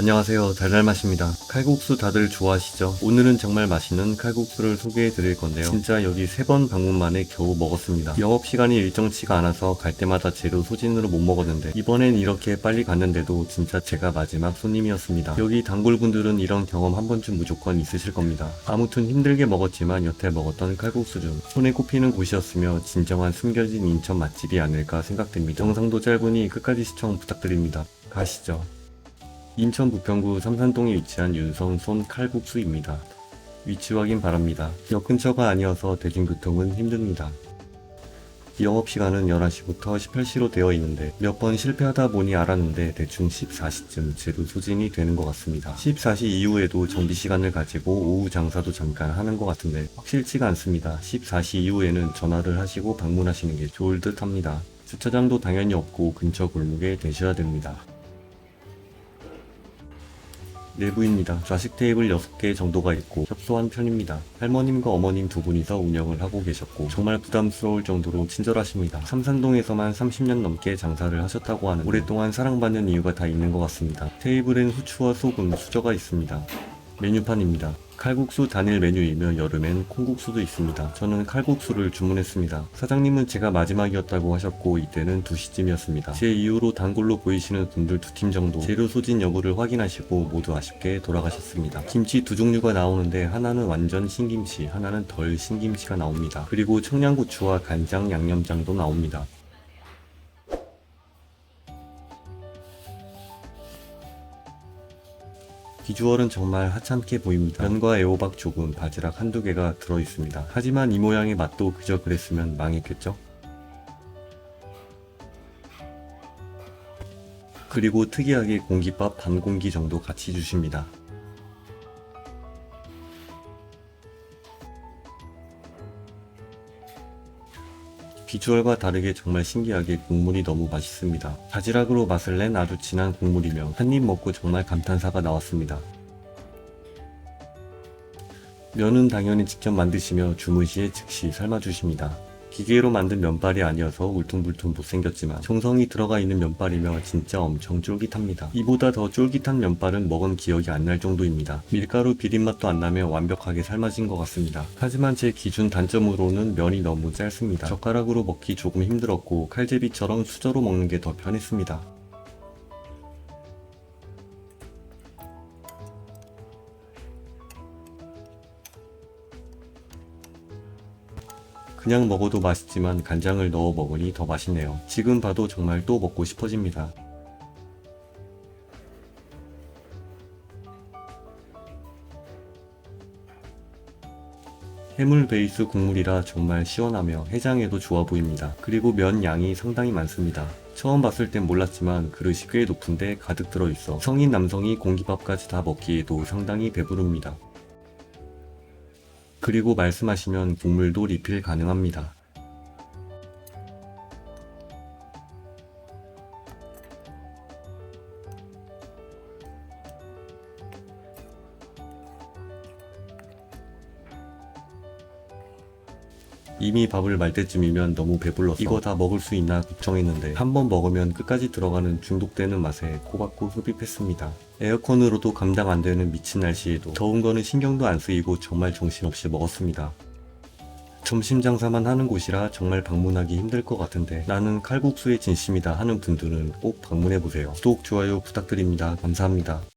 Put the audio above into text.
안녕하세요. 달달맛입니다. 칼국수 다들 좋아하시죠? 오늘은 정말 맛있는 칼국수를 소개해 드릴 건데요. 진짜 여기 세 번 방문 만에 겨우 먹었습니다. 영업시간이 일정치가 않아서 갈 때마다 재료 소진으로 못 먹었는데 이번엔 이렇게 빨리 갔는데도 진짜 제가 마지막 손님이었습니다. 여기 단골분들은 이런 경험 한 번쯤 무조건 있으실 겁니다. 아무튼 힘들게 먹었지만 여태 먹었던 칼국수 중 손에 꼽히는 곳이었으며 진정한 숨겨진 인천 맛집이 아닐까 생각됩니다. 영상도 짧으니 끝까지 시청 부탁드립니다. 가시죠 인천 부평구 삼산동에 위치한 윤성손 칼국수입니다. 위치 확인 바랍니다. 역 근처가 아니어서 대중교통은 힘듭니다. 영업시간은 11시부터 18시로 되어 있는데 몇 번 실패하다 보니 알았는데 대충 14시쯤 재료 소진이 되는 것 같습니다. 14시 이후에도 정비시간을 가지고 오후 장사도 잠깐 하는 것 같은데 확실치가 않습니다. 14시 이후에는 전화를 하시고 방문하시는 게 좋을 듯 합니다. 주차장도 당연히 없고 근처 골목에 되셔야 됩니다. 내부입니다. 좌식 테이블 6개 정도가 있고 협소한 편입니다. 할머님과 어머님 두 분이서 운영을 하고 계셨고 정말 부담스러울 정도로 친절하십니다. 삼산동에서만 30년 넘게 장사를 하셨다고 하는 오랫동안 사랑받는 이유가 다 있는 것 같습니다. 테이블엔 후추와 소금, 수저가 있습니다. 메뉴판입니다. 칼국수 단일 메뉴이며 여름엔 콩국수도 있습니다. 저는 칼국수를 주문했습니다. 사장님은 제가 마지막이었다고 하셨고 이때는 2시쯤이었습니다. 제 이후로 단골로 보이시는 분들 두 팀 정도 재료 소진 여부를 확인하시고 모두 아쉽게 돌아가셨습니다. 김치 두 종류가 나오는데 하나는 완전 신김치, 하나는 덜 신김치가 나옵니다. 그리고 청양고추와 간장, 양념장도 나옵니다. 비주얼은 정말 하찮게 보입니다. 면과 애호박 조금, 바지락 한두 개가 들어있습니다. 하지만 이 모양의 맛도 그저 그랬으면 망했겠죠? 그리고 특이하게 공깃밥 반 공기 정도 같이 주십니다. 비주얼과 다르게 정말 신기하게 국물이 너무 맛있습니다. 바지락으로 맛을 낸 아주 진한 국물이며 한 입 먹고 정말 감탄사가 나왔습니다. 면은 당연히 직접 만드시며 주문 시에 즉시 삶아주십니다. 기계로 만든 면발이 아니어서 울퉁불퉁 못생겼지만 정성이 들어가 있는 면발이며 진짜 엄청 쫄깃합니다. 이보다 더 쫄깃한 면발은 먹은 기억이 안 날 정도입니다. 밀가루 비린맛도 안 나며 완벽하게 삶아진 것 같습니다. 하지만 제 기준 단점으로는 면이 너무 짧습니다. 젓가락으로 먹기 조금 힘들었고 칼제비처럼 수저로 먹는 게 더 편했습니다. 그냥 먹어도 맛있지만 간장을 넣어 먹으니 더 맛있네요. 지금 봐도 정말 또 먹고 싶어집니다. 해물 베이스 국물이라 정말 시원하며 해장에도 좋아 보입니다. 그리고 면 양이 상당히 많습니다. 처음 봤을 땐 몰랐지만 그릇이 꽤 높은데 가득 들어있어 성인 남성이 공기밥까지 다 먹기에도 상당히 배부릅니다. 그리고 말씀하시면 국물도 리필 가능합니다. 이미 밥을 말 때쯤이면 너무 배불러서 이거 다 먹을 수 있나 걱정했는데 한 번 먹으면 끝까지 들어가는 중독되는 맛에 코박고 흡입했습니다. 에어컨으로도 감당 안 되는 미친 날씨에도 더운 거는 신경도 안 쓰이고 정말 정신없이 먹었습니다. 점심 장사만 하는 곳이라 정말 방문하기 힘들 것 같은데 나는 칼국수에 진심이다 하는 분들은 꼭 방문해 보세요. 구독, 좋아요 부탁드립니다. 감사합니다.